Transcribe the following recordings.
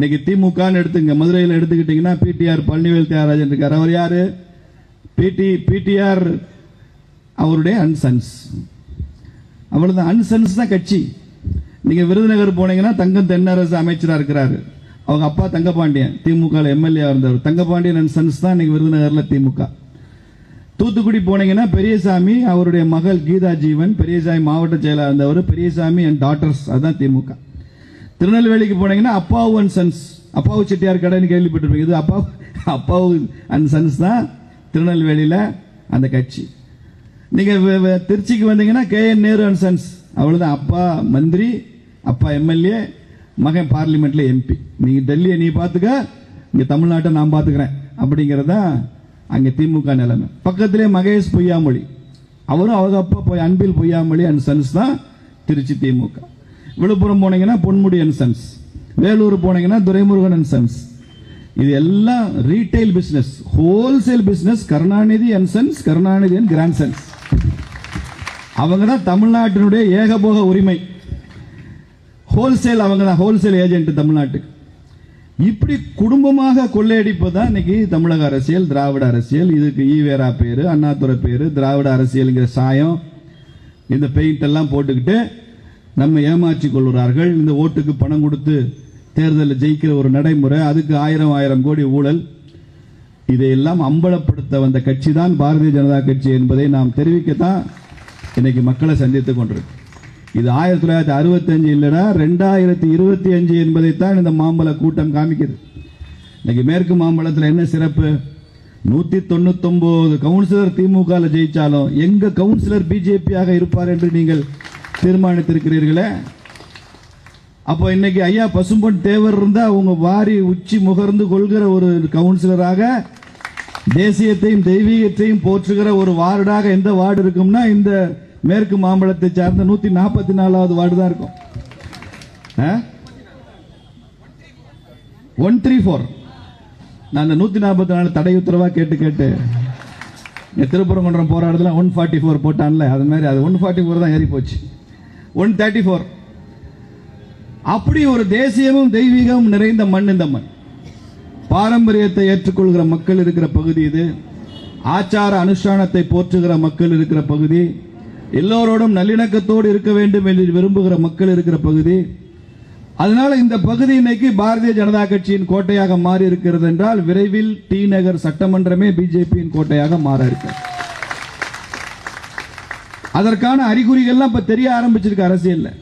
இன்னைக்கு திமுகன்னு எடுத்துங்க. மதுரையில் எடுத்துக்கிட்டீங்கன்னா பிடிஆர் பழனிவேல் தியாகராஜன் இருக்கார். அவர் யார்? பிடி பிடிஆர் அவருடைய அன்சன்ஸ் அவ்வளவுதான் அன்சன்ஸ் தான் கட்சி. நீங்கள் விருதுநகர் போனீங்கன்னா தங்கம் தென்னரசு அமைச்சராக இருக்கிறாரு. அவங்க அப்பா தங்கபாண்டியன் திமுக எம்எல்ஏ இருந்தவர் தங்கபாண்டியன் அண்ட் சன்ஸ் தான் இன்னைக்கு விருதுநகரில் திமுக. தூத்துக்குடி போனீங்கன்னா பெரியசாமி அவருடைய மகள் கீதா ஜீவன் பெரியசாமி மாவட்ட செயலாளர் இருந்தவர் பெரியசாமி அண்ட் டாட்டர்ஸ் அதுதான் திமுக. திருநெல்வேலிக்கு போனீங்கன்னா அப்பாவு அண்ட் சன்ஸ் அப்பாவு செட்டியார் கடைன்னு கேள்விப்பட்டிருப்பீங்க. இது அப்பாவு அப்பாவு அண்ட் சன்ஸ் தான் திருநெல்வேலியில் அந்த கட்சி. நீங்கள் திருச்சிக்கு வந்தீங்கன்னா K N Nehru and sons அவ்வளோதான் அப்பா மந்திரி அப்பா எம்எல்ஏ மகன் பார்லிமெண்ட்டில் எம்பி நீங்கள் டெல்லியை நீ பார்த்துக்க இங்கே தமிழ்நாட்டை நான் பார்த்துக்கிறேன் அப்படிங்கறதா அங்கே திமுக நிலைமை. பக்கத்திலே மகேஷ் பொய்யாமொழி. அவரும் அவங்க அப்பா போய் அன்பில் பொய்யாமொழி அண்ட் சன்ஸ் தான் திருச்சி திமுக. விழுப்புரம் போனீங்கன்னா பொன்முடி அண்ட் சன்ஸ் வேலூர் போனீங்கன்னா துரைமுருகன் அண்ட் சன்ஸ் இது எல்லாம் retail business wholesale business Karunanidhi and sons Karunanidhi and grand sons அவங்க தான் தமிழ்நாட்டினுடைய ஏகபோக உரிமை. ஹோல்சேல் அவங்க தான் ஹோல்சேல் ஏஜென்ட் தமிழ்நாட்டுக்கு இப்படி குடும்பமாக கொள்ளையடிப்பது தான் இன்னைக்கு தமிழக அரசியல் திராவிட அரசியல். இதுக்கு ஈவேரா பேர் அண்ணாதுரை பேர் திராவிட அரசியல்ங்கிற சாயம் இந்த பெயிண்ட் எல்லாம் போட்டுக்கிட்டு நம்ம ஏமாற்றி கொள்கிறார்கள் இந்த ஓட்டுக்கு பணம் கொடுத்து தேர்தலில் ஜெயிக்கிற ஒரு நடைமுறை அதுக்கு ஆயிரம் ஆயிரம் கோடி ஊழல். இதையெல்லாம் அம்பலப்படுத்த வந்த கட்சி தான் பாரதிய ஜனதா கட்சி என்பதை நாம் தெரிவிக்கத்தான் இன்னைக்கு மக்களை சந்தித்துக் கொண்டிருக்கு இது ஆயிரத்தி தொள்ளாயிரத்தி அறுபத்தஞ்சு இல்லைனா ரெண்டாயிரத்தி இருபத்தி அஞ்சு என்பதைத்தான் இந்த மாம்பழ கூட்டம் காமிக்குது. இன்னைக்கு மேற்கு மாம்பழத்தில் என்ன சிறப்பு? நூத்தி தொண்ணூத்தொன்பது கவுன்சிலர் திமுக ஜெயிச்சாலும் எங்க கவுன்சிலர் பிஜேபியாக இருப்பார் என்று நீங்கள் தீர்மானித்திருக்கிறீர்களே? அப்போ இன்னைக்கு ஐயா பசும்பொன் தேவர் இருந்தால் அவங்க வாரி உச்சி முகர்ந்து கொள்கிற ஒரு கவுன்சிலராக தேசியத்தையும் தெய்வீகத்தையும் போற்றுகிற ஒரு வார்டாக எந்த வார்டு இருக்கும்னா இந்த மேற்கு மாம்பழத்தை சார்ந்த நூத்தி நாற்பத்தி நாலாவது வார்டு தான் இருக்கும். One three four. நான் அந்த நூத்தி நாற்பத்தி நாலு தடை உத்தரவா கேட்டு கேட்டு திருப்பரங்குன்றம் போராட்டத்தில் ஒன் ஃபார்ட்டி ஃபோர் போட்டான்ல அது மாதிரி அது ஒன் ஃபார்ட்டி ஃபோர் தான் ஏறி போச்சு ஒன் தேர்ட்டி ஃபோர். அப்படி ஒரு தேசியமும் தெய்வீகமும் நிறைந்த மண் இந்த மண். பாரம்பரியத்தை ஏற்றுக்கொள்கிற மக்கள் இருக்கிற பகுதி இது. ஆச்சார அனுஷ்டானத்தை போற்றுகிற மக்கள் இருக்கிற பகுதி. எல்லோரோடும் நல்லிணக்கத்தோடு இருக்க வேண்டும் என்று விரும்புகிற மக்கள் இருக்கிற பகுதி. அதனால இந்த பகுதி இன்னைக்கு பாரதிய ஜனதா கட்சியின் கோட்டையாக மாறி இருக்கிறது என்றால் விரைவில் டி நகர் சட்டமன்றமே பிஜேபியின் கோட்டையாக மாற இருக்கிறது. அதற்கான அறிகுறிகள்லாம் இப்போ தெரிய ஆரம்பிச்சிருக்கு அரசியலில்.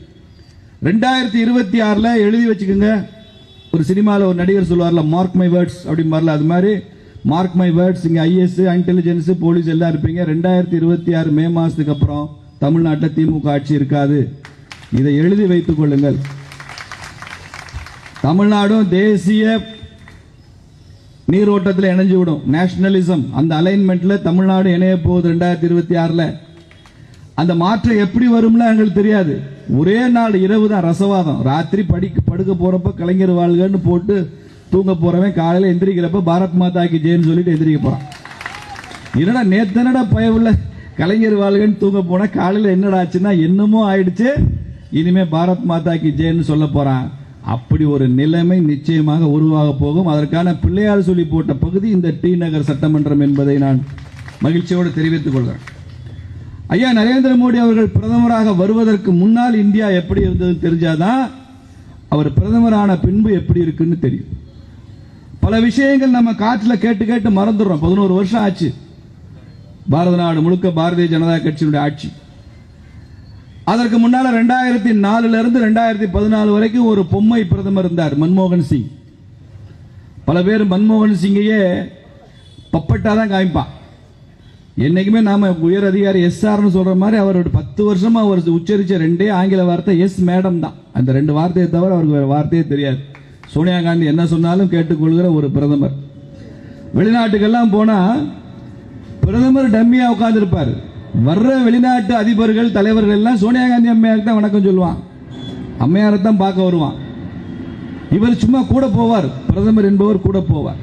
ரெண்டாயிரத்தி இருபத்தி ஆறில் எழுதி வச்சுக்கோங்க. ஒரு சினிமாவில் ஒரு நடிகர் சொல்லுவார்ல மார்க் மை வேர்ட்ஸ் அப்படிம்பார்ல அது மாதிரி. மார்க் மை வேர்ட்ஸ் இங்கே ஐஎஸ் இன்டெலிஜென்ஸு போலீஸ் எல்லாம் இருப்பீங்க. ரெண்டாயிரத்தி இருபத்தி ஆறு மே மாதத்துக்கு அப்புறம் தமிழ்நாட்டில் திமுக ஆட்சி இருக்காது. இதை எழுதி வைத்துக் கொள்ளுங்கள். தமிழ்நாடும் தேசிய நீரோட்டத்தில் இணைஞ்சு விடும். நேஷனலிசம் அந்த அலைன்மெண்ட்டில் தமிழ்நாடு இணைய போகுது ரெண்டாயிரத்தி இருபத்தி ஆறில். அந்த மாற்றம் எப்படி வரும்ல எங்களுக்கு தெரியாது. ஒரே நாள் இரவு தான் ரசவாதம். ராத்திரி படிக்க படுக்க போறப்ப கலைஞர் வாழ்கன்னு போட்டு தூங்க போறவன் காலையில எந்திரிக்கிறப்ப பாரத் மாதா கி ஜெயன்னு சொல்லிட்டு எந்திரிக்க போறான். என்னடா நேத்து என்னடா பயவுள்ள? கலைஞர் வாழ்கன்னு தூங்க போனா காலையில என்னடா ஆச்சுன்னா என்னமோ ஆயிடுச்சு. இனிமே பாரத் மாதா கி ஜெயன்னு சொல்ல போறான். அப்படி ஒரு நிலைமை நிச்சயமாக உருவாக போகும். அதற்கான பிள்ளையார் சொல்லி போட்ட பகுதி இந்த டி நகர் சட்டமன்றம் என்பதை நான் மகிழ்ச்சியோடு தெரிவித்துக் கொள்கிறேன். ஐயா நரேந்திர மோடி அவர்கள் பிரதமராக வருவதற்கு முன்னால் இந்தியா எப்படி இருந்தது தெரிஞ்சாதான் அவர் பிரதமரான பின்பு எப்படி இருக்குன்னு தெரியும். பல விஷயங்கள் நம்ம காற்றில் கேட்டு கேட்டு மறந்துடுறோம். பதினோரு வருஷம் ஆச்சு. பாரத நாடு முழுக்க பாரதிய ஜனதா கட்சியினுடைய ஆட்சி. அதற்கு முன்னால் ரெண்டாயிரத்தி நாலுல இருந்து ரெண்டாயிரத்தி பதினாலு வரைக்கும் ஒரு பொம்மை பிரதமர் இருந்தார் மன்மோகன் சிங். பல பேர் மன்மோகன் சிங்கையே பப்பட்டா தான் காமிப்பான். என்னைக்குமே நாம உயர் அதிகாரி எஸ்ஆர்னு சொல்ற மாதிரி அவரோட பத்து வருஷமா அவர் உச்சரிச்ச ரெண்டே ஆங்கில வார்த்தை எஸ் மேடம் தான். அந்த ரெண்டு வார்த்தையை தவிர அவருக்கு வேற வார்த்தையே தெரியாது. சோனியா காந்தி என்ன சொன்னாலும் கேட்டுக்கொள்கிற ஒரு பிரதமர். வெளிநாட்டுக்கெல்லாம் போனா பிரதமர் டம்மியா உட்கார்ந்துருப்பார். வர்ற வெளிநாட்டு அதிபர்கள் தலைவர்கள் எல்லாம் சோனியா காந்தி அம்மையாருக்கு தான் வணக்கம் சொல்லுவான். அம்மையாரை தான் பார்க்க வருவான். இவர் சும்மா கூட போவார். பிரதமர் என்பவர் கூட போவார்.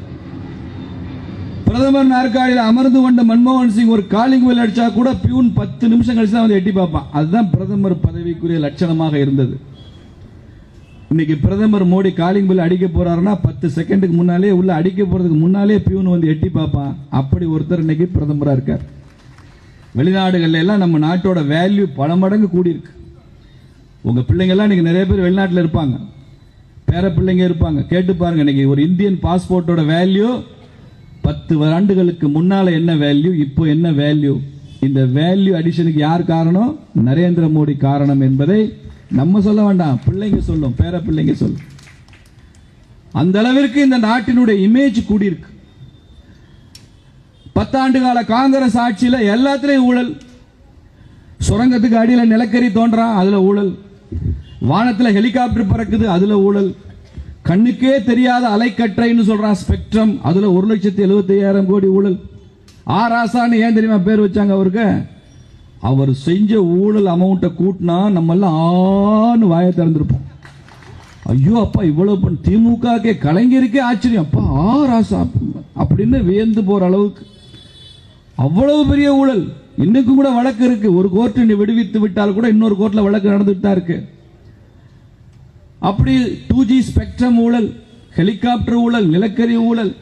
பிரதமர் நாற்காலியில் அமர்ந்து கொண்ட மன்மோகன் சிங் ஒரு காலிங் வெல் அடிச்சா கூட பியூன் பத்து நிமிஷம் கழிச்சு தான் வந்து எட்டி பார்ப்பான். அதுதான் பிரதமர் பதவிக்குரிய லட்சணமாக இருந்தது. இன்னைக்கு பிரதமர் மோடி காலிங் பில் அடிக்க போறாருன்னா பத்து செகண்டுக்கு முன்னாலே உள்ள அடிக்க போறதுக்கு முன்னாலே பியூன் வந்து எட்டி பார்ப்பான். அப்படி ஒருத்தர் இன்னைக்கு பிரதமராக இருக்கார். வெளிநாடுகள்ல எல்லாம் நம்ம நாட்டோட வேல்யூ பல மடங்கு கூடியிருக்கு. உங்க பிள்ளைங்கெல்லாம் இன்னைக்கு நிறைய பேர் வெளிநாட்டில் இருப்பாங்க. பேர பிள்ளைங்க இருப்பாங்க. கேட்டு பாருங்க இன்னைக்கு ஒரு இந்தியன் பாஸ்போர்ட்டோட வேல்யூ பத்து ஆண்டுகளுக்கு முன்னால என்ன வேல்யூ இப்போ என்ன வேல்யூ இந்த வேல்யூ அடிஷனுக்கு யார் காரணம்? நரேந்திர மோடி காரணம் என்பதை நம்ம சொல்ல வேண்டாம். பிள்ளைங்க சொல்லும் பேர பிள்ளைங்க சொல்லும். அந்த அளவிற்கு இந்த நாட்டினுடைய இமேஜ் கூடியிருக்கு. பத்தாண்டு கால காங்கிரஸ் ஆட்சியில் எல்லாத்துலேயும் ஊழல். சுரங்கத்துக்கு அடியில் நிலக்கரி தோன்றான் அதில் ஊழல். வானத்தில் ஹெலிகாப்டர் பறக்குது அதில் ஊழல். கண்ணுக்கே தெரியாத அலைக்கற்றைன்னு சொல்றான் ஸ்பெக்ட்ரம். அதுல ஒரு லட்சத்தி எழுபத்தி ஐயாயிரம் கோடி ஊழல். ஆர் ஆசான்னு ஏன் தெரியுமா பேர் வச்சாங்க அவருக்கு? அவர் செஞ்ச ஊழல் அமௌண்ட்டை கூட்டினா நம்ம எல்லாம் ஆன்னு வாய திறந்திருப்போம். ஐயோ அப்பா இவ்வளவு பண்ண திமுகக்கே கலைஞருக்கே ஆச்சரியம். அப்பா ஆ ராசா அப்படின்னு வியந்து போற அளவுக்கு. அவ்வளவு பெரிய ஊழல். இன்னைக்கும் கூட வழக்கு இருக்கு. ஒரு கோர்ட்டு விடுவித்து விட்டால் கூட இன்னொரு கோர்ட்ல வழக்கு நடந்துட்டு தான் இருக்கு. அப்படி டூ ஜி ஸ்பெக்ட்ரம் ஊழல் ஹெலிகாப்டர் ஊழல் நிலக்கரி ஊழல்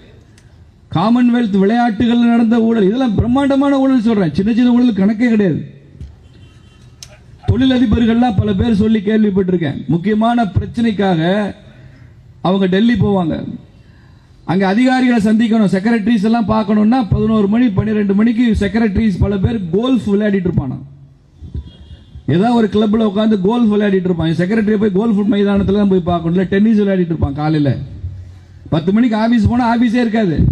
காமன்வெல்த் விளையாட்டுகள் நடந்த ஊழல் இதெல்லாம் பிரம்மாண்டமான ஊழல் சொல்றேன். சின்ன சின்ன ஊழல் கணக்கே கிடையாது. தொழிலதிபர்கள்லாம் பல பேர் சொல்லி கேள்விப்பட்டிருக்கேன். முக்கியமான பிரச்சனைக்காக அவங்க டெல்லி போவாங்க. அங்கே அதிகாரிகளை சந்திக்கணும். செக்ரட்டரிஸ் எல்லாம் பார்க்கணுன்னா பதினோரு மணி பன்னிரெண்டு மணிக்கு செக்ரட்டரிஸ் பல பேர் கோல்ஃப் விளையாடிட்டு இருப்பானா ஏதாவது ஒரு கிளப்ல உட்காந்து கோல்ஃப் விளையாடிட்டு இருப்பான். செக்ரட்டரி போய் கோல்ஃப் மைதானத்துல தான் போய் பார்க்கணும். டென்னிஸ் விளையாடிட்டு இருப்பான் காலையில. பத்து மணிக்கு ஆபீஸ் போனா ஆபீஸே இருக்காது.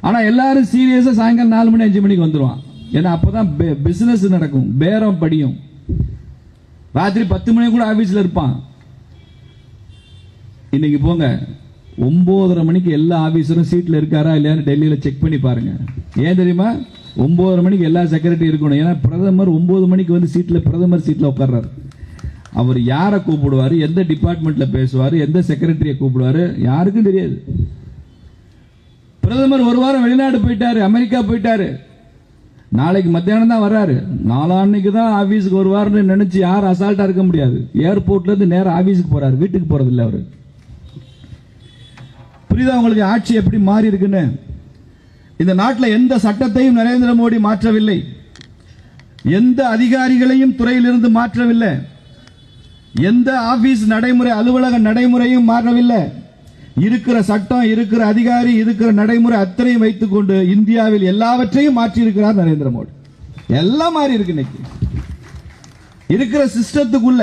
ஆனா எல்லாரும் சீரியஸா சாயங்காலம் நாலு மணி அஞ்சு மணிக்கு வந்துருவான். ஏன்னா அப்பதான் பிசினஸ் நடக்கும். பேரம் படியும். ராத்திரி பத்து மணி கூட ஆபீஸ்ல இருப்பான். இன்னைக்கு போங்க. ஒன்பதரை மணிக்கு எல்லா ஆபீசரும் சீட்ல இருக்காரா இல்லையான்னு டெல்லியில செக் பண்ணி பாருங்க. ஏன் தெரியுமா? ஒம்பது மணிக்கு எல்லா செக்ரட்டரி இருக்கணும். ஏன்னா பிரதமர் ஒம்பது மணிக்கு வந்து சீட்டில் பிரதமர் சீட்டில் உட்கார்றாரு. அவர் யாரை கூப்பிடுவாரு? எந்த டிபார்ட்மெண்ட்டில் பேசுவார்? எந்த செக்ரட்டரியை கூப்பிடுவாரு? யாருக்கும் தெரியாது. பிரதமர் ஒரு வாரம் வெளிநாடு போயிட்டாரு அமெரிக்கா போயிட்டாரு. நாளைக்கு மத்தியானம் தான் வர்றாரு. நாளான்னைக்கு தான் ஆஃபீஸுக்கு வருவாருன்னு நினச்சி யாரும் அசால்ட்டாக இருக்க முடியாது. ஏர்போர்ட்லேருந்து நேராக ஆஃபீஸுக்கு ஆபீஸுக்கு போறாரு. வீட்டுக்கு போகிறதில்ல அவர். புரியுதா உங்களுக்கு ஆட்சி எப்படி மாறி இருக்குன்னு? இந்த நாட்டில் எந்த சட்டத்தையும் நரேந்திர மோடி மாற்றவில்லை. எந்த அதிகாரிகளையும் துறையிலிருந்து மாற்றவில்லை. எந்த ஆபீஸ் நடைமுறை அலுவலக நடைமுறையும் மாறவில்லை. இருக்கிற சட்டம் இருக்கிற அதிகாரி இருக்கிற நடைமுறை அத்தனையும் வைத்துக்கொண்டு இந்தியாவில் எல்லாவற்றையும் மாற்றி இருக்கிறார் நரேந்திர மோடி. எல்லாம் மாறி இருக்கு இன்னைக்கு. இருக்கிற சிஸ்டத்துக்குள்ள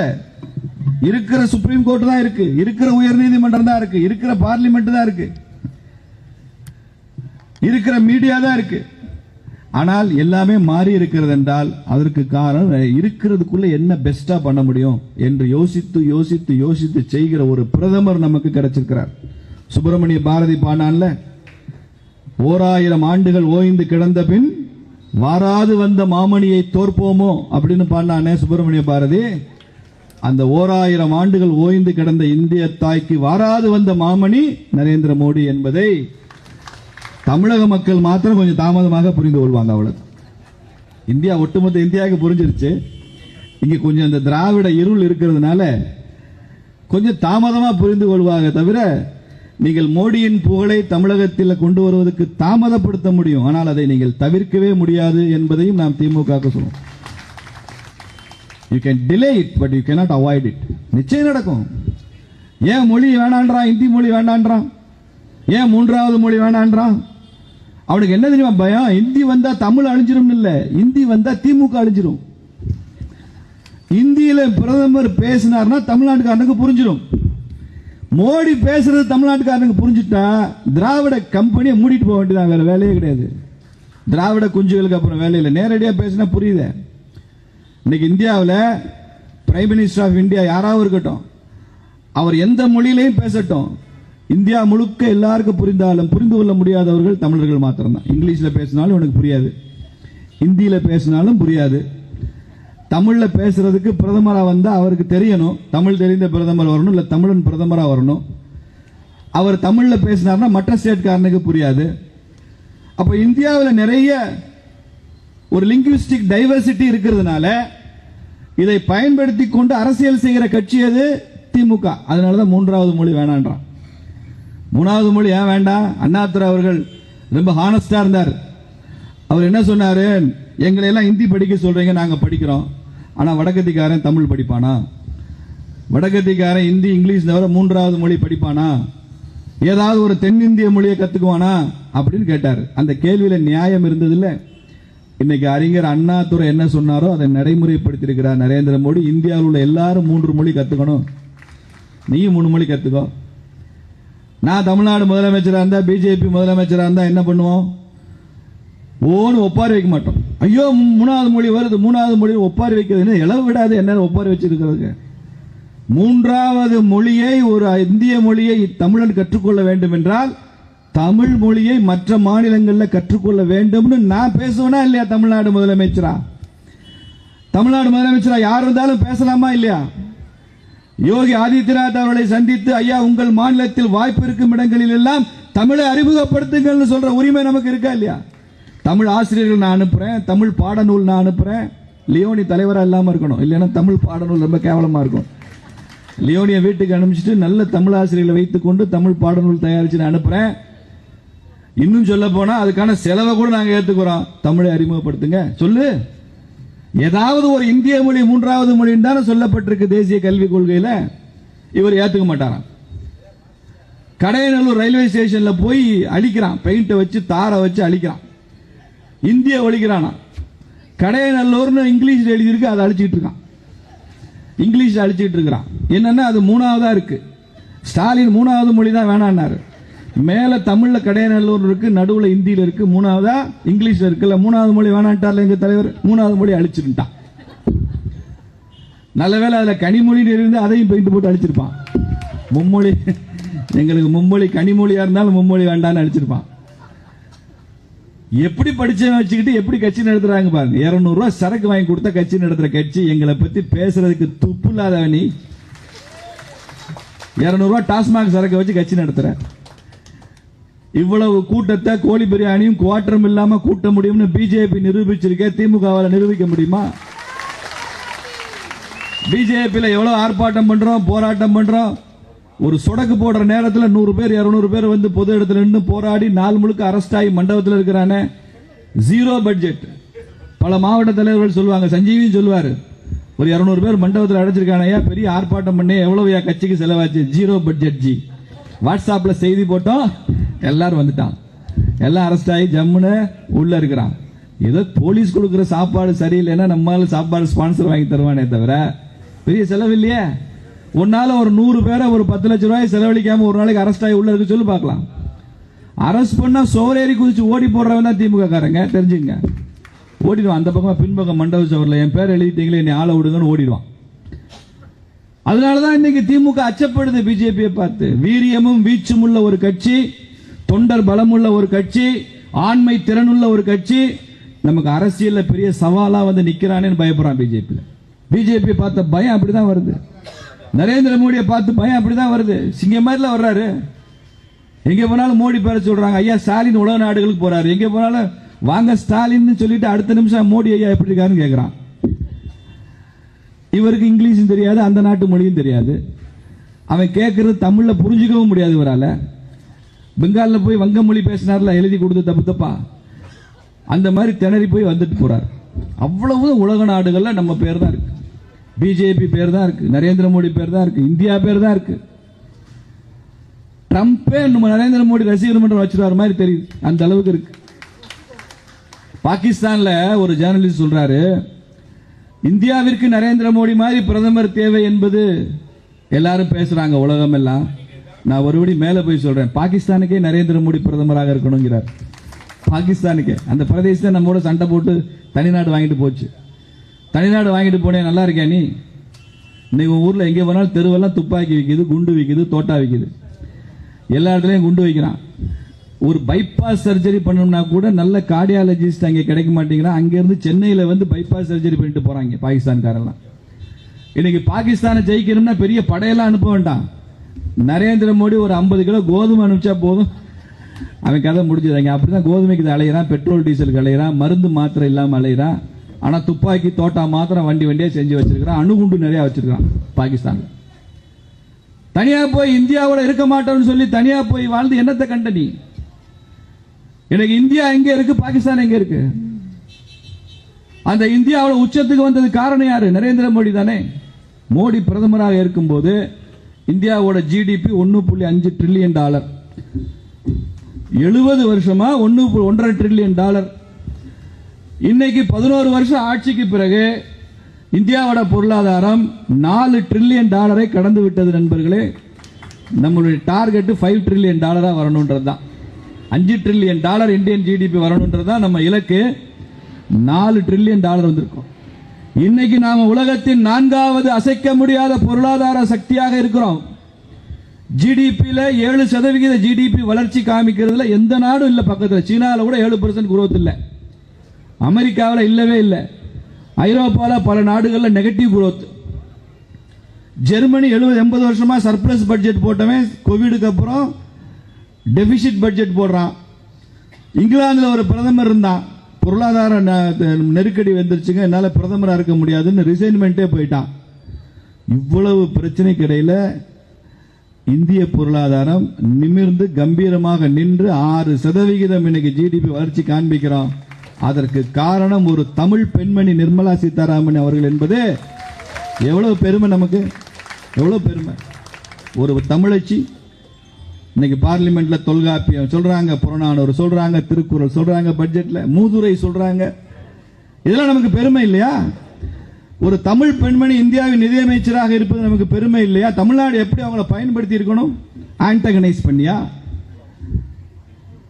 இருக்கிற சுப்ரீம் கோர்ட் தான் இருக்கு. இருக்கிற உயர் நீதிமன்றம் தான் இருக்கு. இருக்கிற பார்லிமெண்ட் தான் இருக்கு. இருக்கிற மீடியா தான் இருக்கு. ஆனால் எல்லாமே மாறி இருக்கிறது என்றால் அதற்கு காரணம் இருக்கிறதுக்குள்ள என்ன பெஸ்டா பண்ண முடியும் என்று யோசித்து யோசித்து யோசித்து செய்கிற ஒரு பிரதமர் நமக்கு கிடைச்சிருக்கிறார். சுப்பிரமணிய பாரதி பாடான்ல ஓராயிரம் ஆண்டுகள் ஓய்ந்து கிடந்த பின் வாராது வந்த மாமணியை தோற்போமோ? அப்படின்னு பாடினானே சுப்பிரமணிய பாரதி. அந்த ஓராயிரம் ஆண்டுகள் ஓய்ந்து கிடந்த இந்திய தாய்க்கு வாராது வந்த மாமணி நரேந்திர மோடி என்பதை தமிழக மக்கள் மாத்திரம் கொஞ்சம் தாமதமாக புரிந்து கொள்வாங்க அவ்வளவு இந்தியா ஒட்டுமொத்த இந்தியாவுக்கு புரிஞ்சிருச்சு. இங்கே கொஞ்சம் இந்த திராவிட இருள் இருக்கிறதுனால கொஞ்சம் தாமதமாக புரிந்து கொள்வாங்க தவிர நீங்கள் மோடியின் புகழை தமிழகத்தில் கொண்டு வருவதற்கு தாமதப்படுத்த முடியும். ஆனால் அதை நீங்கள் தவிர்க்கவே முடியாது என்பதையும் நாம் திமுக சொல்லுவோம் you can delay it but you cannot avoid it நிச்சயம் நடக்கும். ஏன் மொழி வேணான்றான்? இந்தி மொழி வேண்டான்றான்? ஏன் மூன்றாவது மொழி வேணான்றான்? அவனுக்கு என்ன தெரியுமா பயம்? இந்தி வந்தா தமிழ் அழிஞ்சிரும் இல்ல. இந்தி வந்தா திமுக அழிஞ்சிரும். இந்தியில பிரதமர் பேசினார்னா தமிழ்நாட்டுக்காரனுக்கு புரிஞ்சிடும் மோடி பேசுறது தமிழ்நாட்டுக்காரனுக்கு புரிஞ்சுட்டா திராவிட கம்பெனியை மூடிட்டு போக வேண்டியதான் வேற வேலையே கிடையாது. திராவிட குஞ்சுகளுக்கு அப்புறம் வேலையில் நேரடியாக பேசினா புரியுது. இன்னைக்கு இந்தியாவில் பிரைம் மினிஸ்டர் ஆஃப் இந்தியா யாராவது இருக்கட்டும். அவர் எந்த மொழியிலையும் பேசட்டும். இந்தியா முழுக்க எல்லாருக்கும் புரிந்தாலும் புரிந்து கொள்ள முடியாதவர்கள் தமிழர்கள் மாத்திரம்தான். இங்கிலீஷில் பேசினாலும் உனக்கு புரியாது. ஹிந்தியில் பேசினாலும் புரியாது. தமிழில் பேசுகிறதுக்கு பிரதமராக வந்தால் அவருக்கு தெரியணும். தமிழ் தெரிந்த பிரதமர் வரணும் இல்லை தமிழன் பிரதமராக வரணும். அவர் தமிழில் பேசினார்னா மற்ற ஸ்டேட்காரனுக்கு புரியாது. அப்போ இந்தியாவில் நிறைய ஒரு லிங்குவிஸ்டிக் டைவர்சிட்டி இருக்கிறதுனால இதை பயன்படுத்தி கொண்டு அரசியல் செய்கிற கட்சி அது திமுக. அதனாலதான் மூன்றாவது மொழி வேணான்றான். மூணாவது மொழி ஏன் வேண்டாம் அண்ணாதுரை அவர்கள் ரொம்ப ஹானஸ்டா இருந்தார். அவர் என்ன சொன்னாரு? எங்களை எல்லாம் ஹிந்தி படிக்க சொல்றீங்க நாங்க படிக்கிறோம். ஆனா வடக்கத்திக்காரன் தமிழ் படிப்பானா? வடக்கத்திக்காரன் ஹிந்தி இங்கிலீஷ் தவிர மூன்றாவது மொழி படிப்பானா? ஏதாவது ஒரு தென்னிந்திய மொழியை கத்துக்குவானா? அப்படின்னு கேட்டார். அந்த கேள்வியில நியாயம் இருந்ததில்லை. இன்னைக்கு அறிஞர் அண்ணாதுரை என்ன சொன்னாரோ அதை நடைமுறைப்படுத்தியிருக்கிறார் நரேந்திர மோடி. இந்தியாவில் உள்ள எல்லாரும் மூன்று மொழி கத்துக்கணும். நீயும் மூணு மொழி கத்துக்கோ. நான் தமிழ்நாடு முதலமைச்சராக இருந்தால் பிஜேபி முதலமைச்சராக இருந்தால் என்ன பண்ணுவோம்? ஓன்னு ஒப்பாரி வைக்க மாட்டோம். ஐயோ மூணாவது மொழி வருது மூணாவது மொழி ஒப்பாரி வைக்கிறது. என்ன இளவு விடாது என்ன ஒப்பாரி வச்சிருக்கிறதுக்கு. மூன்றாவது மொழியை ஒரு இந்திய மொழியை தமிழன் கற்றுக்கொள்ள வேண்டும் என்றால் தமிழ் மொழியை மற்ற மாநிலங்களில் கற்றுக்கொள்ள வேண்டும்னு நான் பேசுவேனா இல்லையா தமிழ்நாடு முதலமைச்சரா? தமிழ்நாடு முதலமைச்சரா யார் இருந்தாலும் பேசலாமா இல்லையா? யோகி ஆதித்யநாத் அவர்களை சந்தித்து ஐயா உங்கள் மாநிலத்தில் வாய்ப்பு இருக்கும் இடங்களில் எல்லாம் தமிழை அறிமுகப்படுத்துங்கள்னு சொல்ற உரிமை நமக்கு இருக்கா இல்லையா? தமிழ் ஆசிரியர்கள் நான் அனுப்புறேன் தமிழ் பாடநூல் நான் அனுப்புறேன். லியோனி தலைவராக இல்லாமல் இருக்கணும். இல்லைன்னா தமிழ் பாடநூல் ரொம்ப கேவலமாக இருக்கும். லியோனியை வீட்டுக்கு அனுப்பிச்சிட்டு நல்ல தமிழ் ஆசிரியர்களை வைத்துக்கொண்டு தமிழ் பாடநூல் தயாரிச்சு நான் அனுப்புறேன். இன்னும் சொல்ல போனால் அதுக்கான செலவை கூட நாங்கள் ஏற்றுக்கிறோம் தமிழை அறிமுகப்படுத்துங்க. சொல்லு. ஏதாவது ஒரு இந்திய மொழி மூன்றாவது மொழின்னு தானே சொல்லப்பட்டிருக்கு தேசிய கல்விக் கொள்கையில். இவர் ஏற்றுக்க மாட்டாராம். கடையநல்லூர் ரயில்வே ஸ்டேஷனில் போய் அழிக்கிறான். பெயிண்டை வச்சு தாரை வச்சு அழிக்கிறான். இந்திய ஒழிக்கிறானா? கடையநல்லூர்னு இங்கிலீஷில் எழுதியிருக்கு அதை அழிச்சிட்டு இருக்கான். இங்கிலீஷில் அழிச்சிட்டு இருக்கிறான். என்னென்னா அது மூணாவதாக இருக்குது ஸ்டாலின் மூணாவது மொழி தான் வேணான்னாரு. மேல தமிழ்ல கடையநல்லூர் இருக்கு நடுவுல இந்தியில இருக்கு மூணாவதா இங்கிலீஷ்ல இருக்குல்ல மூணாவது மொழி வேணாட்டார்ல எங்க தலைவர்? மூணாவது மொழி அழிச்சிருட்டான் நல்ல வேளை அதுல கனிமொழி இருந்து அதையும் பெயிண்ட் போட்டு அழிச்சிருப்பான். மும்மொழி எங்களுக்கு மும்மொழி கனிமொழியா இருந்தாலும் மும்மொழி வேண்டாம்னு அழிச்சிருப்பான். எப்படி படிச்சவன் வச்சுக்கிட்டு எப்படி கட்சி நடத்துறாங்க பாருங்க. இருநூறு ரூபா சரக்கு வாங்கி கொடுத்தா கட்சி நடத்துற கட்சி எங்களை பத்தி பேசுறதுக்கு துப்பு இல்லாதவனி நீ. 200 டாஸ்மாக் சரக்கு வச்சு கட்சி நடத்துறேன் இவ்வளவு கூட்டத்தை கோழி பிரியாணியும் குவாட்டரும் இல்லாம கூட்ட முடியும்னு பிஜேபி நிரூபிச்சிருக்க திமுகவால நிரூபிக்க முடியுமா? பிஜேபியில் எவ்வளவு ஆர்ப்பாட்டம் பண்றோம் போராட்டம் பண்றோம்? ஒரு சொடக்கு போடுற நேரத்தில் நூறு பேர் இருநூறு பேர் வந்து பொது இடத்துல நின்று போராடி நாள் முழுக்க அரெஸ்ட் ஆகி மண்டபத்தில் இருக்கிறானே. ஜீரோ பட்ஜெட் பல மாவட்ட தலைவர்கள் சொல்லுவாங்க சஞ்சீவியும் சொல்லுவார். ஒரு இரநூறு பேர் மண்டபத்தில் அடைச்சிருக்கானையா பெரிய ஆர்ப்பாட்டம் பண்ணி எவ்வளவு கட்சிக்கு செலவாச்சு? Zero budget ji. வாட்ஸ்அப்பில் செய்தி போட்டோம். எல்லாரும் வந்துட்டான். எல்லாம் அரெஸ்ட் ஆகி ஜம்முன்னு உள்ள இருக்கிறான். ஏதோ போலீஸ் கொடுக்குற சாப்பாடு சரியில்லைன்னா நம்மளால சாப்பாடு ஸ்பான்சர் வாங்கி தருவானே தவிர பெரிய செலவு இல்லையே? உன்னால ஒரு நூறு பேரை ஒரு பத்து லட்ச ரூபாய் செலவழிக்காம ஒரு நாளைக்கு அரெஸ்ட் ஆகி உள்ள இருக்க சொல்லி பார்க்கலாம். அரெஸ்ட் பண்ணா சோரேறி குதிச்சு ஓடி போடுறவன் தான் திமுக காரங்க தெரிஞ்சுங்க. ஓடிடுவான். அந்த பக்கமா பின்பக்கம் மண்டப சவரில் என் பேர் எழுதிட்டீங்களே என்னை ஆள விடுங்கன்னு ஓடிடுவான். அதனாலதான் இன்னைக்கு திமுக அச்சப்படுது. பிஜேபியை பார்த்து வீரியமும் வீச்சும் உள்ள ஒரு கட்சி தொண்டர் பலமுள்ள ஒரு கட்சி ஆண்மை திறனுள்ள ஒரு கட்சி நமக்கு அரசியல்ல பெரிய சவாலா வந்து நிக்கிறானேன்னு பயப்படுறான் பிஜேபி பிஜேபி பார்த்த பயம் அப்படிதான் வருது. நரேந்திர மோடியை பார்த்து பயம் அப்படிதான் வருது. சிங்க மாதிரில வர்றாரு. எங்க போனாலும் மோடி பேர சொல்றாங்க. ஐயா ஸ்டாலின் உலக நாடுகளுக்கு போறாரு. எங்க போனாலும் வாங்க ஸ்டாலின் சொல்லிட்டு அடுத்த நிமிஷம் மோடி ஐயா எப்படி இருக்காருன்னு கேட்கிறான் இவருக்கு இங்கிலீஷும் தெரியாது அந்த நாட்டு மொழியும் தெரியாது. அவன் கேட்கறது தமிழ்ல புரிஞ்சுக்கவும் முடியாது இவரால். பெங்காலில் போய் வங்க மொழி பேசினார்ல எழுதி கொடுத்து தப்பு தப்பா? அந்த மாதிரி திணறி போய் வந்துட்டு போறார். அவ்வளவு உலக நாடுகளில் நம்ம பேர் தான் இருக்கு. பிஜேபி பேர் தான் இருக்கு நரேந்திர மோடி பேர் தான் இருக்கு இந்தியா பேர் தான் இருக்கு. ட்ரம்ப்பே நம்ம நரேந்திர மோடி ரசிகர் மன்றம் வச்சிருவார் மாதிரி தெரியுது. அந்த அளவுக்கு இருக்கு. பாகிஸ்தான்ல ஒரு ஜேர்னலிஸ்ட் சொல்றாரு இந்தியாவிற்கு நரேந்திர மோடி மாதிரி பிரதமர் தேவை என்பது எல்லாரும் பேசுறாங்க உலகம் எல்லாம் நான் ஒருபடி மேல போய் சொல்றேன். பாகிஸ்தானுக்கே நரேந்திர மோடி பிரதமராக இருக்கணுங்கிறார். பாகிஸ்தானுக்கு. அந்த பிரதேசத்தை நம்மோட சண்டை போட்டு தனிநாடு வாங்கிட்டு போச்சு. தனிநாடு வாங்கிட்டு போனே நல்லா இருக்கியா நீ. இன்னைக்கு உன் ஊர்ல எங்கே போனாலும் தெருவெல்லாம் துப்பாக்கி விற்கிது குண்டு விற்கிது தோட்டா விற்கிது எல்லா இடத்துலையும் குண்டு வைக்கிறான். ஒரு பைபாஸ் சர்ஜரி பண்ணணும்னா கூட நல்ல கார்டியாலஜிஸ்ட் அங்கே கிடைக்க மாட்டேங்கிறான். அங்கேருந்து சென்னையில் வந்து பைபாஸ் சர்ஜரி பண்ணிட்டு போகிறாங்க பாகிஸ்தான்காரெல்லாம். இன்னைக்கு பாகிஸ்தானை ஜெயிக்கணும்னா பெரிய படையெல்லாம் அனுப்ப வேண்டாம். நரேந்திர மோடி ஒரு ஐம்பது கிலோ கோதுமை அனுப்பிச்சா போதும். அவன் கதை முடிஞ்சதாங்க அப்படிதான் கோதுமைக்கு அலையிறான் பெட்ரோல் டீசலுக்கு அலையிறான் மருந்து மாத்திரை இல்லாமல் அலையிறான். ஆனால் துப்பாக்கி தோட்டா மாத்திரம் வண்டி வண்டியாக செஞ்சு வச்சிருக்கிறான். அணுகுண்டு நிறையா வச்சிருக்கான் பாகிஸ்தான் தனியாக போய் இந்தியாவோட இருக்க மாட்டோம்னு சொல்லி தனியாக போய் வாழ்ந்து என்னத்தை கண்ட நீ? எனக்கு இந்தியா எங்கே இருக்கு பாகிஸ்தான் எங்கே இருக்கு? அந்த இந்தியாவோட உச்சத்துக்கு வந்தது காரணம் யாரு? நரேந்திர மோடி தானே. மோடி பிரதமராக இருக்கும்போது இந்தியாவோட ஜிடிபி ஒன்று புள்ளி அஞ்சு ட்ரில்லியன் டாலர் எழுபது வருஷமா ஒன்று ஒன்றரை ட்ரில்லியன் டாலர் இன்னைக்கு பதினோரு வருஷம் ஆட்சிக்கு பிறகு இந்தியாவோட பொருளாதாரம் நாலு ட்ரில்லியன் டாலரை கடந்து விட்டது நண்பர்களே. நம்மளுடைய டார்கெட்டு ஃபைவ் ட்ரில்லியன் டாலராக வரணுன்றது தான் அஞ்சு ட்ரில்லியன் டாலர் இந்தியன் ஜிடிபி வரணுன்றது தான் நம்ம இலக்கு. நாலு ட்ரில்லியன் டாலர் வந்திருக்கோம். இன்னைக்கு நாம உலகத்தின் நான்காவது அசைக்க முடியாத பொருளாதார சக்தியாக இருக்கிறோம். ஜிடிபியில் ஏழு சதவிகித ஜிடிபி வளர்ச்சி காமிக்கிறதுல எந்த நாடும் இல்லை பக்கத்தில். சீனாவில் கூட ஏழு பர்சன்ட் குரோத் இல்லை. அமெரிக்காவில் இல்லவே இல்லை. ஐரோப்பாவில் பல நாடுகளில் நெகட்டிவ் குரோத் ஜெர்மனி எழுபது எண்பது வருஷமாக சர்ப்ளஸ் பட்ஜெட் போட்டவன் கோவிடுக்கு அப்புறம் டெபிசிட் பட்ஜெட் போடுறான். இங்கிலாந்தில் ஒரு பிரதமர் இருந்தான். பொருளாதார நெருக்கடி வந்துருச்சுங்க. என்னால் பிரதமராக இருக்க முடியாதுன்னு ரிசைன்மெண்ட்டே போயிட்டான். இவ்வளவு பிரச்சனைக்கு இடையில் இந்திய பொருளாதாரம் நிமிர்ந்து கம்பீரமாக நின்று ஆறு சதவிகிதம் இன்னைக்கு ஜிடிபி வளர்ச்சி காண்பிக்கிறோம். அதற்கு காரணம் ஒரு தமிழ் பெண்மணி நிர்மலா சீதாராமன் அவர்கள் என்பது. எவ்வளவு பெருமை நமக்கு? எவ்வளவு பெருமை? ஒரு தமிழச்சி இன்னைக்கு பார்லிமெண்ட்ல தொல்காப்பியம் சொல்றாங்க புறநானூறு சொல்றாங்க திருக்குறள் சொல்றாங்க பட்ஜெட்ல மூதுரை சொல்றாங்க. இதெல்லாம் நமக்கு பெருமை இல்லையா? ஒரு தமிழ் பெண்மணி இந்தியாவின் நிதியமைச்சராக இருப்பது நமக்கு பெருமை இல்லையா? தமிழ்நாடு எப்படி அவங்கள பயன்படுத்தி இருக்கணும்? ஆன்டகனைஸ் பண்ணியா?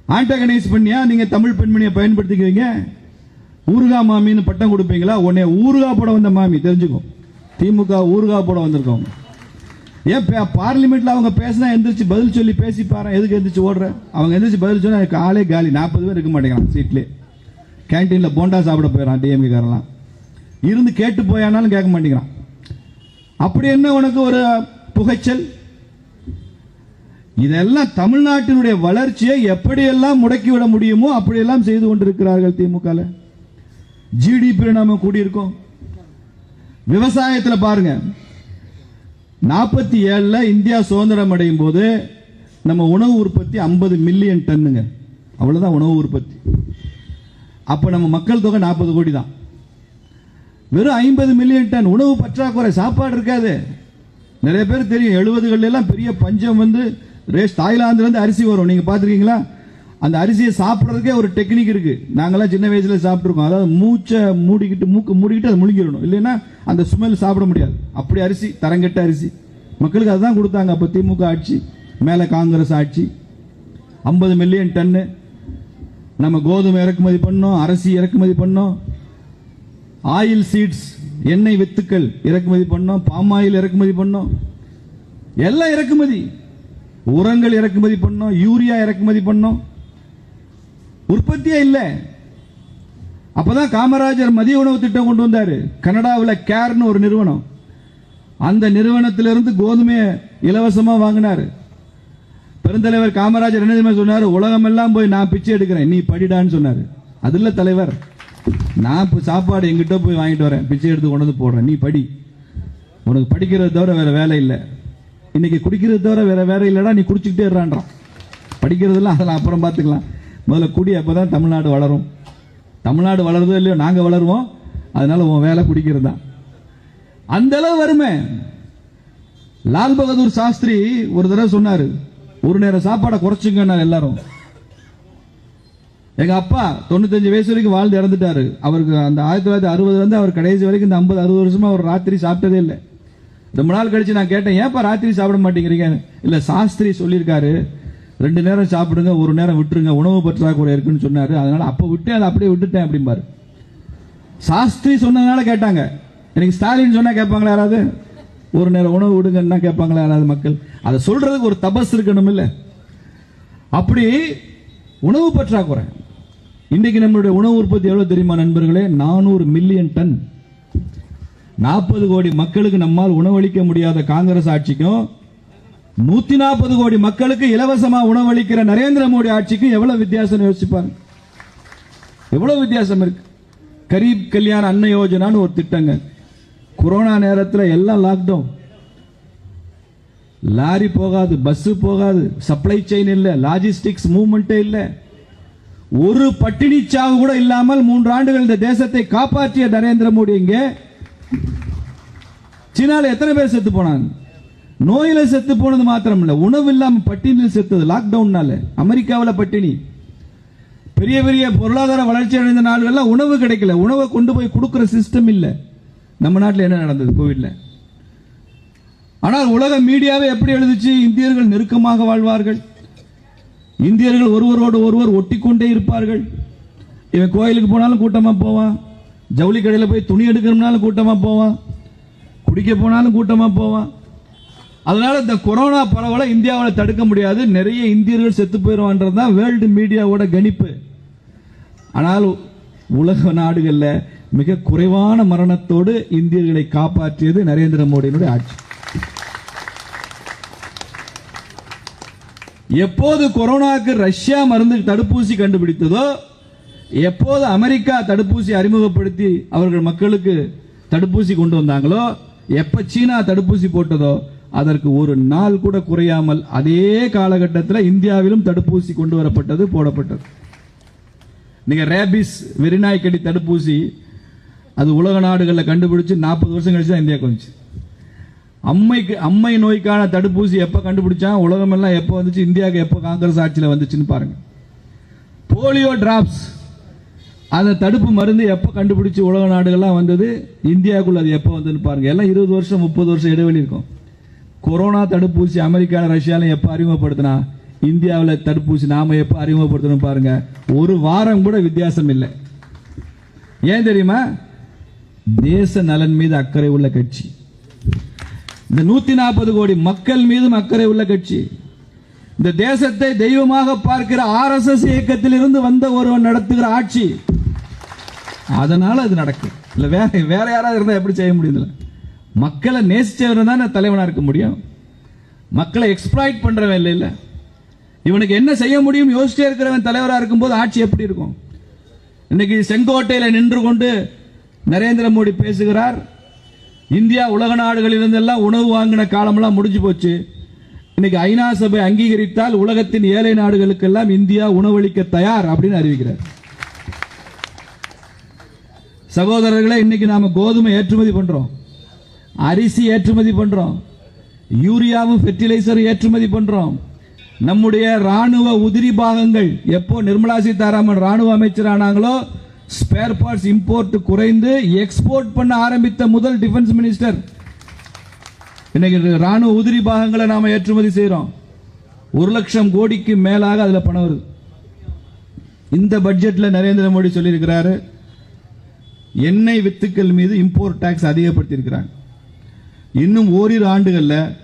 ஆன்டகனைஸ் பண்ணியா? நீங்க தமிழ் பெண்மணியை பயன்படுத்திக்குவீங்க. ஊர்கா மாமின்னு பட்டம் கொடுப்பீங்களா? உடனே ஊர்கா படம் வந்த மாமி தெரிஞ்சுக்கும் திமுக ஊர்கா படம் வந்திருக்கோம். ஏன் பே- பார்லிமெண்ட்ல அவங்க பேசினா எந்திரிச்சு பதில் சொல்லி பேசி பாரு எதுக்கு எந்திரிச்சு ஓடுற? அவங்க எந்திரிச்சு பதில் சொன்னா எனக்கு ஆளே காலி. நாற்பது பேர் இருக்க மாட்டேங்கிறான் சீட்லே கேன்டீன்ல போண்டா சாப்பிட போயிடறான் டிஎம்கே காரெல்லாம். இருந்து கேட்டு போயானாலும் கேட்க மாட்டேங்கிறான். அப்படி என்ன உனக்கு ஒரு புகைச்சல்? இதெல்லாம் தமிழ்நாட்டினுடைய வளர்ச்சியை எப்படியெல்லாம் முடக்கிவிட முடியுமோ அப்படியெல்லாம் செய்து கொண்டிருக்கிறார்கள் திமுக ஜிடிபி நாம கூடியிருக்கோம். விவசாயத்தில் பாருங்க. நாற்பத்தி ஏழில் இந்தியா சுதந்திரம் அடையும் போது நம்ம உணவு உற்பத்தி 50 மில்லியன் டன்னுங்க. அவ்வளோதான் உணவு உற்பத்தி. அப்போ நம்ம மக்கள் தொகை நாற்பது கோடி தான். வெறும் ஐம்பது மில்லியன் டன் உணவு பற்றாக்குறை சாப்பாடு இருக்காது. நிறைய பேர் தெரியும் எழுபதுகள்லாம் பெரிய பஞ்சம் வந்து ரேஸ் தாய்லாந்துலேருந்து அரிசி வரும். நீங்கள் பார்த்துருக்கீங்களா? அந்த அரிசியை சாப்பிட்றதுக்கே ஒரு டெக்னிக் இருக்கு. நாங்கெல்லாம் சின்ன வயசுல சாப்பிட்ருக்கோம் அதாவது மூச்சை மூடிக்கிட்டு மூக்கு மூடிக்கிட்டு அதை முழுங்கிடணும் இல்லைன்னா அந்த ஸ்மெல் சாப்பிட முடியாது. அப்படி அரிசி தரங்கெட்ட அரிசி. மக்களுக்கு அதுதான் கொடுத்தாங்க. அப்போ திமுக ஆட்சி மேலே காங்கிரஸ் ஆட்சி. ஐம்பது மில்லியன் டன்னு நம்ம கோதுமை இறக்குமதி பண்ணோம் அரிசி இறக்குமதி பண்ணோம். ஆயில் சீட்ஸ் எண்ணெய் வித்துக்கள் இறக்குமதி பண்ணோம் பாம் ஆயில் இறக்குமதி பண்ணோம். எல்லாம் இறக்குமதி. உரங்கள் இறக்குமதி பண்ணோம் யூரியா இறக்குமதி பண்ணோம். உற்பத்தியே இல்லை. அப்பதான் காமராஜர் மதிய உணவு திட்டம் கொண்டு வந்தார். கனடாவில் கேர்னு ஒரு நிறுவனம். அந்த நிறுவனத்திலிருந்து கோதுமையை இலவசமாக வாங்கினார். பெருந்தலைவர் காமராஜர் என்ன சொன்னார்? உலகமெல்லாம் உலகம் எல்லாம் போய் நான் பிச்சை எடுக்கிறேன். நீ படிடான்னு சொன்னார். அது தலைவர். நான் இப்போ சாப்பாடு எங்கிட்ட போய் வாங்கிட்டு வரேன். பிச்சை எடுத்து கொண்டு வந்து போடுறேன். நீ படி. உனக்கு படிக்கிறது தவிர வேற வேலை இல்லை. இன்னைக்கு குடிக்கிறது தவிர வேற வேலை இல்லைடா நீ குடிச்சுக்கிட்டே இருறான்றான். படிக்கிறதெல்லாம் அதெல்லாம் அப்புறம் பார்த்துக்கலாம் முதல்ல குடி அப்பதான் தமிழ்நாடு வளரும். தமிழ்நாடு வளருதோ இல்லையோ நாங்கள் வளருவோம். அதனால உன் வேலை குடிக்கிறது தான் அந்த அளவு வருமே லால் பகதூர் சாஸ்திரி ஒரு தடவை சொன்னார் ஒரு நேரம் சாப்பாடை குறைச்சுங்கன்னாரு எல்லாரும். எங்கள் அப்பா தொண்ணூத்தஞ்சு வயசு வரைக்கும் வாழ்ந்து இறந்துட்டாரு. அவருக்கு அந்த ஆயிரத்தி தொள்ளாயிரத்தி அறுபதுலேருந்து அவர் கடைசி வரைக்கும் இந்த ஐம்பது அறுபது வருஷமாக அவர் ராத்திரி சாப்பிட்டதே இல்லை. ரொம்ப நாள் கழிச்சு நான் கேட்டேன் ஏன்ப்பா ராத்திரி சாப்பிட மாட்டேங்கிறீங்க இல்லை சாஸ்திரி சொல்லியிருக்காரு ரெண்டு நேரம் சாப்பிடுங்க ஒரு நேரம் விட்டுருங்க உணவு பற்றாக்குறை இருக்குன்னு சொன்னார். அதனால் அப்போ விட்டேன் அதை அப்படியே விட்டுட்டேன் அப்படிம்பாரு. சாஸ்திரி சொன்னதுனால கேட்டாங்க. எனக்கு ஸ்டாலின் சொன்னால் கேட்பாங்களா யாராவது? ஒரு நேரம் உணவு விடுங்கன்னா கேட்பாங்களா யாராவது மக்கள்? அதை சொல்கிறதுக்கு ஒரு தபஸ் இருக்கணும் இல்லை அப்படி உணவு பற்றாக்குறை. இன்றைக்கு நம்மளுடைய உணவு உற்பத்தி எவ்வளோ தெரியுமா நண்பர்களே? நானூறு மில்லியன் டன். நாற்பது கோடி மக்களுக்கு நம்மால் உணவளிக்க முடியாத காங்கிரஸ் ஆட்சிக்கும் நூத்தி நாற்பது கோடி மக்களுக்கு இலவசமா உணவளிக்கிற நரேந்திர மோடி ஆட்சிக்கும் எவ்வளவு வித்தியாசம் யோசிப்பாங்க எவ்வளவு வித்தியாசம் இருக்கு? கரீப் கல்யாண அன்ன யோஜனான்னு ஒரு திட்டங்க. கொரோனா நேரத்தில் எல்லாம் லாக்டவுன் லாரி போகாது பஸ் போகாது சப்ளை செயின் இல்லை லாஜிஸ்டிக்ஸ் மூவ்மெண்ட்டே இல்லை. ஒரு பட்டினி சாவு கூட இல்லாமல் மூன்று ஆண்டுகள் இந்த தேசத்தை காப்பாற்றிய நரேந்திர மோடி இங்கே சீனால எத்தனை பேர் செத்து போனாங்க? நோயில செத்து போனது மாத்திரம் இல்ல உணவு இல்லாம பட்டினியில் செத்தது லாக்டவுன்னால அமெரிக்காவில் பட்டினி. பெரிய பெரிய பொருளாதார வளர்ச்சி அடைந்த நாடுகள்லாம் உணவு கிடைக்கல. உணவை கொண்டு போய் கொடுக்கிற சிஸ்டம் இல்ல. நம்ம நாட்டில் என்ன நடந்தது? கோவிட்ல ஆனால் உலக மீடியாவை எப்படி எழுதுச்சு? இந்தியர்கள் நெருக்கமாக வாழ்வார்கள். இந்தியர்கள் ஒருவரோடு ஒருவர் ஒட்டி கொண்டே இருப்பார்கள். இவன் கோயிலுக்கு போனாலும் கூட்டமாக போவான். ஜவுளி கடையில் போய் துணி எடுக்கணும்னாலும் கூட்டமாக போவான். குடிக்க போனாலும் கூட்டமாக போவான். அதனால இந்த கொரோனா பரவலை இந்தியாவில் தடுக்க முடியாது. நிறைய இந்தியர்கள் செத்து போயிடுவான்றது தான் வேர்ல்டு மீடியாவோட கணிப்பு. ஆனால் உலக நாடுகளில் மிக குறைவான மரணத்தோடு இந்தியர்களை காப்பாற்றியது நரேந்திர மோடியினுடைய ஆட்சி. எப்போது கொரோனாவுக்கு ரஷ்யா மருந்து தடுப்பூசி கண்டுபிடித்ததோ எப்போது அமெரிக்கா தடுப்பூசி அறிமுகப்படுத்தி அவர்கள் மக்களுக்கு தடுப்பூசி கொண்டு வந்தாங்களோ எப்ப சீனா தடுப்பூசி போட்டதோ அதற்கு ஒரு நாள் கூட குறையாமல் அதே காலகட்டத்தில் இந்தியாவிலும் தடுப்பூசி கொண்டு வரப்பட்டது போடப்பட்டது. நீங்க ரேபிஸ் வெறிநாய்க்கடி தடுப்பூசி அது உலக நாடுகளில் கண்டுபிடிச்சு நாற்பது வருஷம் கழிச்சு தான் இந்தியாவுக்கு வந்துச்சு. அம்மைக்கு அம்மை நோய்க்கான தடுப்பூசி எப்போ கண்டுபிடிச்சான் உலகமெல்லாம் எப்போ வந்துச்சு இந்தியாவுக்கு எப்போ காங்கிரஸ் ஆட்சியில் வந்துச்சுன்னு பாருங்க. போலியோ டிராப்ஸ் அந்த தடுப்பு மருந்து எப்போ கண்டுபிடிச்சி உலக நாடுகள்லாம் வந்தது இந்தியாவுக்குள்ள அது எப்போ வந்ததுன்னு பாருங்க. எல்லாம் இருபது வருஷம் முப்பது வருஷம் இடைவெளி இருக்கும். கொரோனா தடுப்பூசி அமெரிக்கா ரஷ்யால எப்போ அறிமுகப்படுத்தினா? இந்தியாவில் தடுப்பூசி நாம எப்போ அறிமுகப்படுத்தணும் பாருங்க. ஒரு வாரம் கூட வித்தியாசம் இல்லை. ஏன் தெரியுமா? தேச நலன் மீது அக்கறை உள்ள கட்சி. இந்த நூத்தி நாற்பது கோடி மக்கள் மீதும் அக்கறை உள்ள கட்சி. இந்த தேசத்தை தெய்வமாக பார்க்கிற ஆர்எஸ்எஸ் இயக்கத்தில் இருந்து வந்த ஒருவன் நடத்துகிற ஆட்சி. அதனால அது நடக்கும் இல்லை வேற வேற யாராவது இருந்தால் எப்படி செய்ய முடியுதுல்ல மக்களை நேசிச்சவன் தானே தலைவனாக இருக்க முடியும். மக்களை எக்ஸ்ப்ளாய்ட் பண்ணுறவன் இல்லை இல்லை. இவனுக்கு என்ன செய்ய முடியும் யோசிச்சே இருக்கிறவன் தலைவராக இருக்கும்போது ஆட்சி எப்படி இருக்கும்? இன்னைக்கு செங்கோட்டையில் நின்று கொண்டு நரேந்திர மோடி பேசுகிறார். இந்தியா உலக நாடுகளிலிருந்தெல்லாம் உணவு வாங்கின காலமெல்லாம் முடிஞ்சு போச்சு. இன்னைக்கு ஐநா சபை அங்கீகரித்தால் உலகத்தின் ஏழை நாடுகளுக்கெல்லாம் இந்தியா உணவளிக்க தயார் அப்படின்னு அறிவிக்கிறார். சகோதரர்களே இன்னைக்கு நாம கோதுமை ஏற்றுமதி பண்றோம். அரிசி ஏற்றுமதி பண்றோம். யூரியாவும் ஃபெர்டிலைசர் ஏற்றுமதி பண்றோம். நம்முடைய ராணுவ உதிரி பாகங்கள் எப்போ நிர்மலா சீதாராமன் ராணுவ அமைச்சர் ஆனாங்களோ ஸ்பேர் பார்ட்ஸ் இம்போர்ட் குறைந்து எக்ஸ்போர்ட் பண்ண ஆரம்பித்த முதல் டிஃபென்ஸ் மினிஸ்டர் இன்னைக்கு ராணுவ உதிரி பாகங்களை நாம ஏற்றுமதி செய்கிறோம் ஒரு லட்சம் கோடிக்கு மேலாக அதில் பணம் வருது. இந்த பட்ஜெட்டில் நரேந்திர மோடி சொல்லியிருக்கிறாரு எண்ணெய் வித்துக்கள் மீது இம்போர்ட் டாக்ஸ் அதிகப்படுத்தியிருக்கிறாங்க. இன்னும் ஓரிரு ஆண்டுகளில்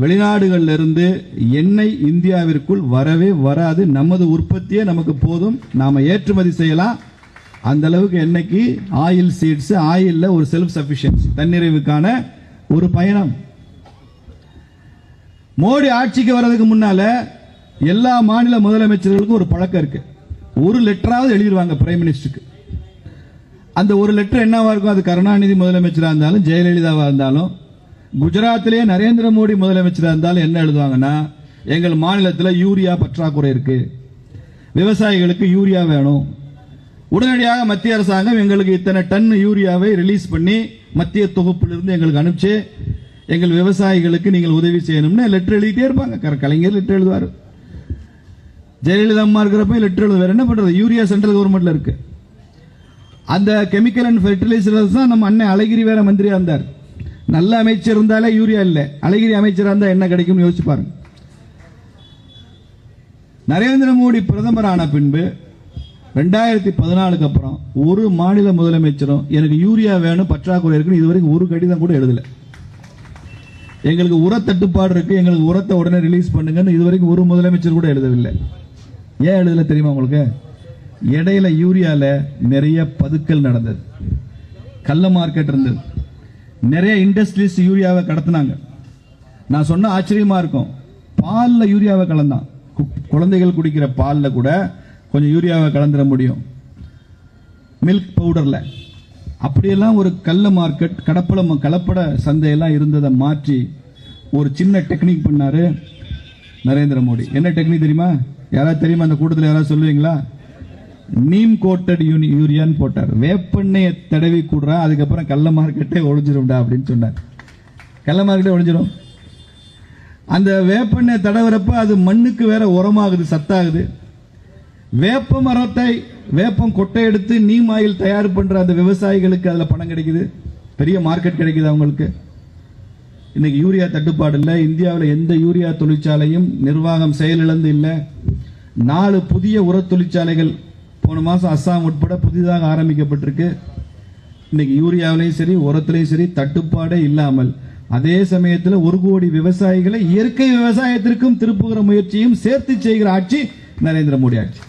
வெளிநாடுகளில் இருந்து எண்ணெய் இந்தியாவிற்குள் வரவே வராது. நமது உற்பத்தியே நமக்கு போதும். நாம் ஏற்றுமதி செய்யலாம். அந்த அளவுக்கு எண்ணெய்க்கு ஆயில் சீட்ஸ் ஆயிலில் ஒரு செல்ஃப் சஃபிஷியன்சி தன்னிறைவுக்கான ஒரு பயணம். மோடி ஆட்சிக்கு வர்றதுக்கு முன்னால எல்லா மாநில முதலமைச்சர்களுக்கும் ஒரு பழக்கம் இருக்கு. ஒரு லெட்டராவது எழுதிடுவாங்க பிரைம் மினிஸ்டருக்கு அந்த ஒரு லெட்டர் என்னவா இருக்கும்? அது கருணாநிதி முதலமைச்சராக இருந்தாலும் ஜெயலலிதாவாக இருந்தாலும் குஜராத்திலேயே நரேந்திர மோடி முதலமைச்சராக இருந்தாலும் என்ன எழுதுவாங்கன்னா எங்கள் மாநிலத்தில் யூரியா பற்றாக்குறை இருக்கு. விவசாயிகளுக்கு யூரியா வேணும். உடனடியாக மத்திய அரசாங்கம் எங்களுக்கு இத்தனை டன் யூரியாவை ரிலீஸ் பண்ணி மத்திய தொகுப்பிலிருந்து எங்களுக்கு அனுப்பிச்சு எங்கள் விவசாயிகளுக்கு நீங்கள் உதவி செய்யணும்னு லெட்டர் எழுதிட்டே இருப்பாங்க. கர- கலைஞர் லெட்டர் எழுதுவார். ஜெயலலிதா அம்மா இருக்கிறப்ப லெட்டர் எழுதுவார் என்ன பண்ணுறது யூரியா சென்ட்ரல் கவர்மெண்ட்ல இருக்கு. அந்த கெமிக்கல் அண்ட் ஃபெர்டிலைசர்ஸ் தான் நம்ம அண்ணன் அழகிரி வேற மந்திரியாக இருந்தார். நல்ல அமைச்சர் இருந்தாலே யூரியா இல்லை. அழகிரி அமைச்சராக இருந்தால் என்ன கிடைக்கும்னு யோசிச்சு பாருங்க. நரேந்திர மோடி பிரதமர் ஆன பின்பு ரெண்டாயிரத்தி பதினாலுக்கு அப்புறம் ஒரு மாநில முதலமைச்சரும் எனக்கு யூரியா வேணும் பற்றாக்குறை இருக்குன்னு இதுவரைக்கும் ஒரு கடிதம் கூட எழுதல. எங்களுக்கு உர தட்டுப்பாடு இருக்கு எங்களுக்கு உரத்தை உடனே ரிலீஸ் பண்ணுங்கன்னு இதுவரைக்கும் ஒரு முதலமைச்சர் கூட எழுதவில்லை. ஏன் எழுதலை தெரியுமா உங்களுக்கு? இடையில யூரியாவில் நிறைய பதுக்கல் நடந்தது. கள்ள மார்க்கெட் இருந்தது. நிறைய இண்டஸ்ட்ரீஸ் யூரியாவை கடத்தினாங்க. நான் சொன்ன ஆச்சரியமா இருக்கும். பாலில் யூரியாவை கலந்தான். குழந்தைகள் குடிக்கிற பாலில் கூட கொஞ்சம் யூரியாவை கலந்துட முடியும். மில்க் பவுடரில் அப்படியெல்லாம் ஒரு கல்ல மார்க்கெட் கடப்பட கலப்பட சந்தையெல்லாம் இருந்ததை மாற்றி ஒரு சின்ன டெக்னிக் பண்ணார் நரேந்திர மோடி. என்ன டெக்னிக் தெரியுமா? யாராவது தெரியுமா? அந்த கூட்டத்தில் யாராவது சொல்லுவீங்களா? நீம் கோட்டட் யூனி யூரியான்னு போட்டார். வேப்பெண்ணெயை தடவி கூடுறா அதுக்கப்புறம் கள்ள மார்க்கெட்டே ஒழிஞ்சிரும்டா அப்படின்னு சொன்னார். கள்ள மார்க்கெட்டே ஒழிஞ்சிடும் அந்த வேப்பெண்ணெய் தடவுறப்ப அது மண்ணுக்கு வேற உரமாகுது சத்தாகுது. வேப்ப மரத்தை வேப்பம் கொட்டை எடுத்து நீம் ஆயில் தயார் பண்ணுற அந்த விவசாயிகளுக்கு அதில் பணம் கிடைக்குது. பெரிய மார்க்கெட் கிடைக்குது அவங்களுக்கு. இன்னைக்கு யூரியா தட்டுப்பாடு இல்லை. இந்தியாவில் எந்த யூரியா தொழிற்சாலையும் நிர்வாகம் செயலிழந்து இல்லை. நாலு புதிய உர தொழிற்சாலைகள் போன மாதம் அஸ்ஸாம் உட்பட புதிதாக ஆரம்பிக்கப்பட்டிருக்கு. இன்றைக்கி யூரியாவிலையும் சரி உரத்துலையும் சரி தட்டுப்பாடே இல்லாமல். அதே சமயத்தில் ஒரு கோடி விவசாயிகளை இயற்கை விவசாயத்திற்கும் திருப்புகிற முயற்சியும் சேர்த்து செய்கிற ஆட்சி நரேந்திர மோடி ஆட்சி.